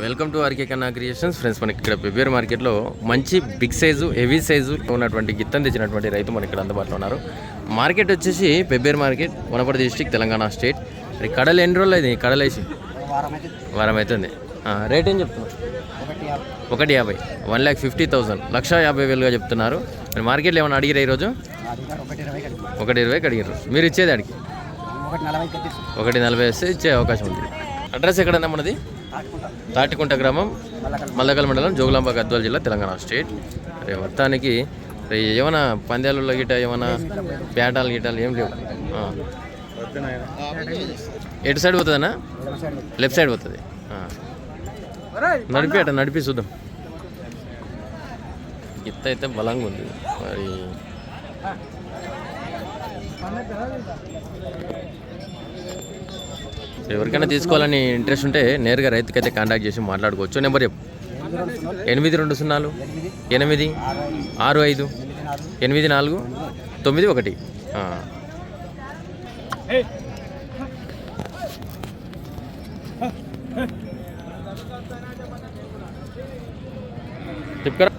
Welcome to RK Kanna creations. Friends మనకి ఇక్కడ పెబ్బేరు మార్కెట్లో మంచి బిగ్ సైజు హెవీ సైజు ఉన్నటువంటి గిత్తం తెచ్చినటువంటి రైతు మనకి ఇక్కడ అందుబాటులో ఉన్నారు. మార్కెట్ వచ్చేసి Pebbair market Wanaparthy district Telangana state. మరి కడలు ఎన్ని రోజులు అయింది? కడలు వేసి? వారం అవుతుంది. రేట్ ఏం చెప్తున్నారు? ఒకటి యాభై. One lakh fifty thousand. లక్ష యాభై వేలుగా చెప్తున్నారు. మరి మార్కెట్లో ఏమైనా అడిగిరా ఈరోజు? ఒకటి ఇరవైకి అడిగారు మీరు ఇచ్చేది అడిగి ఒకటి నలభై వేస్తే ఇచ్చే అవకాశం ఉంది. అడ్రస్ ఎక్కడన్నా మనది? తాటికుంట గ్రామం మళ్ళీ మల్లకల్ మండలం జోగులాంబ గద్వాల జిల్లా తెలంగాణ స్టేట్. అరే మొత్తానికి రే ఏమైనా పందాలలో గిట ఏమైనా బ్యాటాలు గిటాలు ఏం లేవు. ఎటు సైడ్ పోతుందన్నా? లెఫ్ట్ సైడ్ పోతుంది. నడిపి అట నడిపి చూద్దాం. గిత్త అయితే బలంగా ఉంది. మరి ఎవరికైనా తీసుకోవాలని ఇంట్రెస్ట్ ఉంటే నేరుగా రైతుకైతే కాంటాక్ట్ చేసి మాట్లాడుకోవచ్చు. నెంబర్ చెప్పు. ఎనిమిది రెండు సున్నాలు ఎనిమిది ఆరు ఐదు ఎనిమిది నాలుగు తొమ్మిది ఒకటి. చెప్పారా